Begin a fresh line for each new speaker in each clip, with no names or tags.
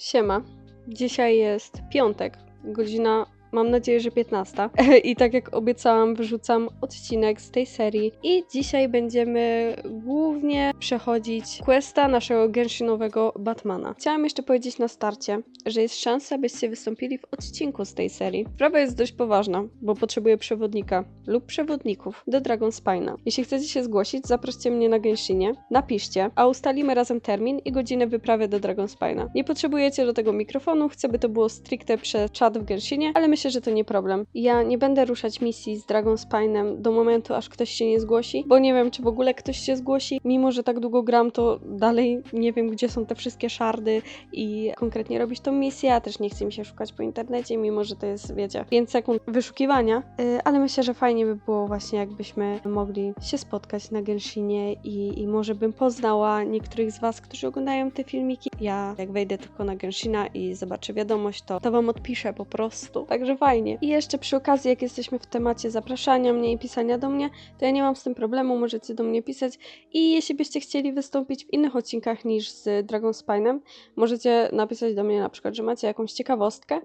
Siema. Dzisiaj jest piątek, godzina mam nadzieję, że 15. I tak jak obiecałam, wrzucam odcinek z tej serii. I dzisiaj będziemy głównie przechodzić questa naszego Genshinowego Batmana. Chciałam jeszcze powiedzieć na starcie, że jest szansa, byście wystąpili w odcinku z tej serii. Sprawa jest dość poważna, bo potrzebuję przewodnika lub przewodników do Dragon Spina. Jeśli chcecie się zgłosić, zaproście mnie na Genshinie, napiszcie, a ustalimy razem termin i godzinę wyprawy do Dragon Spina. Nie potrzebujecie do tego mikrofonu, chcę by to było stricte przez czat w Genshinie, ale myślę, że to nie problem. Ja nie będę ruszać misji z Dragon Spinem do momentu, aż ktoś się nie zgłosi, bo nie wiem, czy w ogóle ktoś się zgłosi. Mimo, że tak długo gram, to dalej nie wiem, gdzie są te wszystkie szardy i konkretnie robić tą misję, a też nie chce mi się szukać po internecie, mimo, że to jest, wiecie, 5 sekund wyszukiwania, Yy, ale myślę, że fajnie by było właśnie, jakbyśmy mogli się spotkać na Genshinie i, i może bym poznała niektórych z Was, którzy oglądają te filmiki. Ja, jak wejdę tylko na Genshina i zobaczę wiadomość, to, to Wam odpiszę po prostu. Także fajnie. I jeszcze przy okazji, jak jesteśmy w temacie zapraszania mnie i pisania do mnie, to ja nie mam z tym problemu, możecie do mnie pisać. I jeśli byście chcieli wystąpić w innych odcinkach niż z Dragon Spinem, możecie napisać do mnie na przykład, że macie jakąś ciekawostkę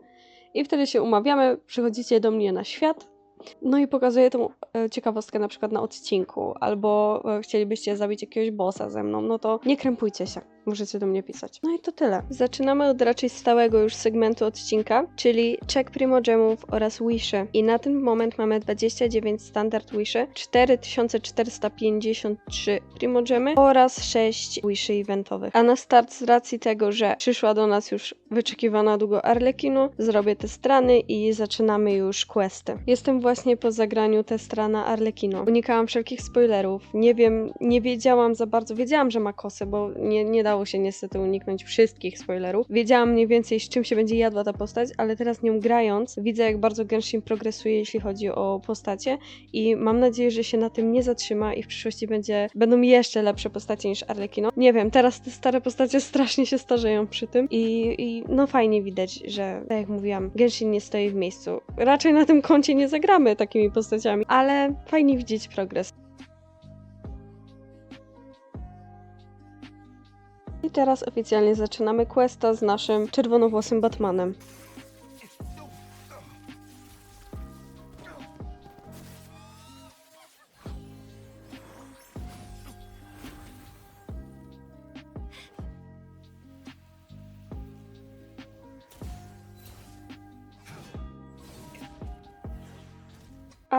i wtedy się umawiamy, przychodzicie do mnie na świat, no i pokazuję tą e, ciekawostkę na przykład na odcinku, albo e, chcielibyście zabić jakiegoś bossa ze mną, no to nie krępujcie się, możecie do mnie pisać. No i to tyle. Zaczynamy od raczej stałego już segmentu odcinka, czyli check primo gemów oraz wishy. I na ten moment mamy 29 standard wishy, 4453 primo gemy oraz 6 wishy eventowych. A na start z racji tego, że przyszła do nas już wyczekiwana długo Arlekinu, zrobię te strany i zaczynamy już questy. Jestem właśnie po zagraniu testra na Arlekino. Unikałam wszelkich spoilerów. Nie wiem, nie wiedziałam za bardzo. Wiedziałam, że ma kosę, bo nie, nie dało się niestety uniknąć wszystkich spoilerów. Wiedziałam mniej więcej, z czym się będzie jadła ta postać, ale teraz nią grając, widzę jak bardzo Genshin progresuje, jeśli chodzi o postacie i mam nadzieję, że się na tym nie zatrzyma i w przyszłości będzie, będą jeszcze lepsze postacie niż Arlekino. Nie wiem, teraz te stare postacie strasznie się starzeją przy tym i, i no fajnie widać, że tak jak mówiłam, Genshin nie stoi w miejscu. Raczej na tym koncie nie zagramy takimi postaciami, ale fajnie widzieć progres. I teraz oficjalnie zaczynamy questa z naszym czerwonowłosym Batmanem.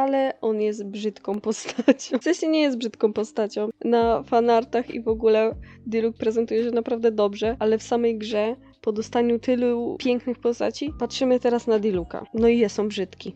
Ale on jest brzydką postacią. W sensie nie jest brzydką postacią. Na fanartach i w ogóle Diluc prezentuje się naprawdę dobrze, ale w samej grze, po dostaniu tylu pięknych postaci, patrzymy teraz na Diluka. No i jest on brzydki.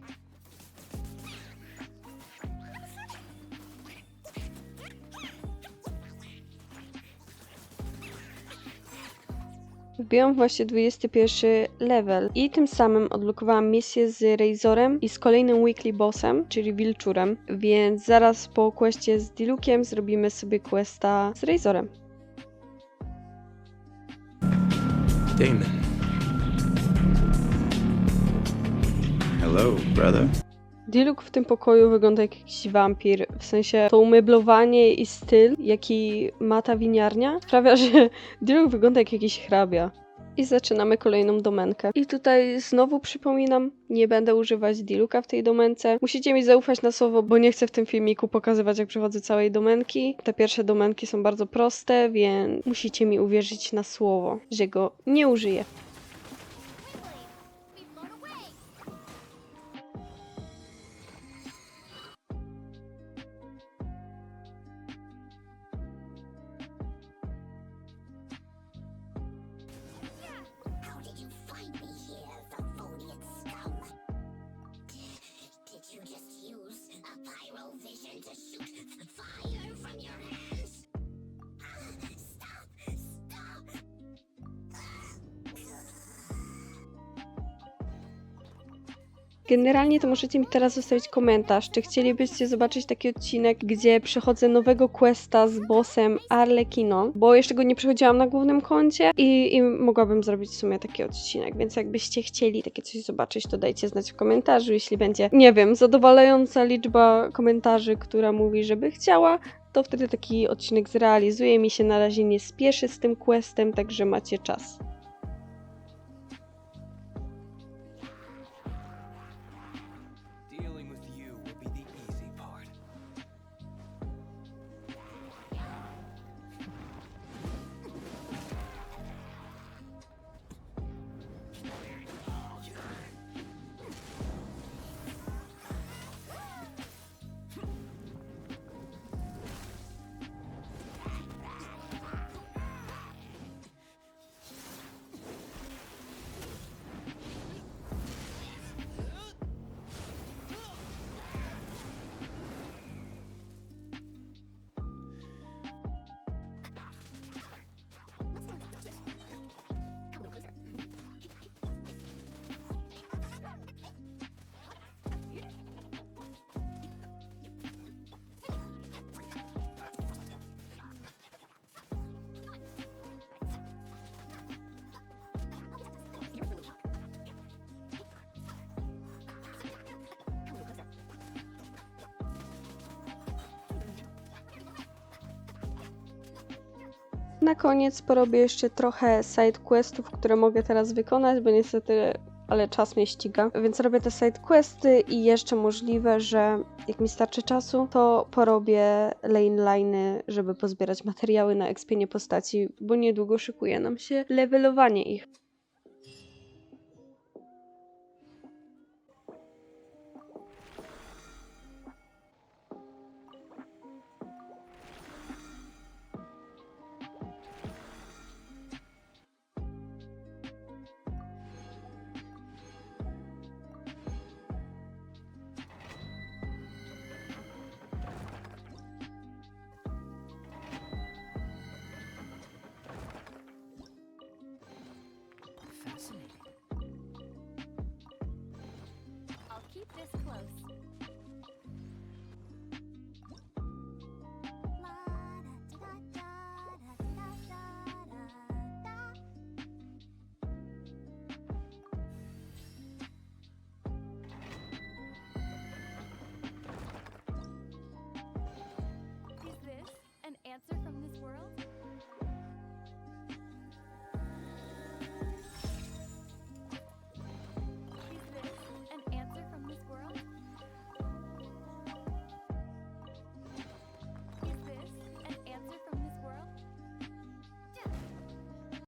Wbiłam właśnie 21 level i tym samym odblokowałam misję z Razorem i z kolejnym weekly bossem, czyli Wilczurem, więc zaraz po questie z Dilukiem zrobimy sobie questa z Razorem.
Damon. Hello, brother.
Diluk w tym pokoju wygląda jak jakiś wampir, w sensie to umeblowanie i styl, jaki ma ta winiarnia, sprawia, że Diluk wygląda jak jakiś hrabia. I zaczynamy kolejną domenkę. I tutaj znowu przypominam, nie będę używać Diluka w tej domence. Musicie mi zaufać na słowo, bo nie chcę w tym filmiku pokazywać, jak przechodzę całej domenki. Te pierwsze domenki są bardzo proste, więc musicie mi uwierzyć na słowo, że go nie użyję. Generalnie to możecie mi teraz zostawić komentarz, czy chcielibyście zobaczyć taki odcinek, gdzie przechodzę nowego questa z bossem Arlekino, bo jeszcze go nie przechodziłam na głównym koncie i, i mogłabym zrobić w sumie taki odcinek, więc jakbyście chcieli takie coś zobaczyć, to dajcie znać w komentarzu, jeśli będzie, nie wiem, zadowalająca liczba komentarzy, która mówi, żeby chciała, to wtedy taki odcinek zrealizuję. Mi się na razie nie spieszy z tym questem, także macie czas. Na koniec porobię jeszcze trochę side questów, które mogę teraz wykonać, bo niestety ale czas mnie ściga, więc robię te side questy i jeszcze możliwe, że jak mi starczy czasu, to porobię lane liny, żeby pozbierać materiały na ekspienie postaci, bo niedługo szykuje nam się levelowanie ich.
us close.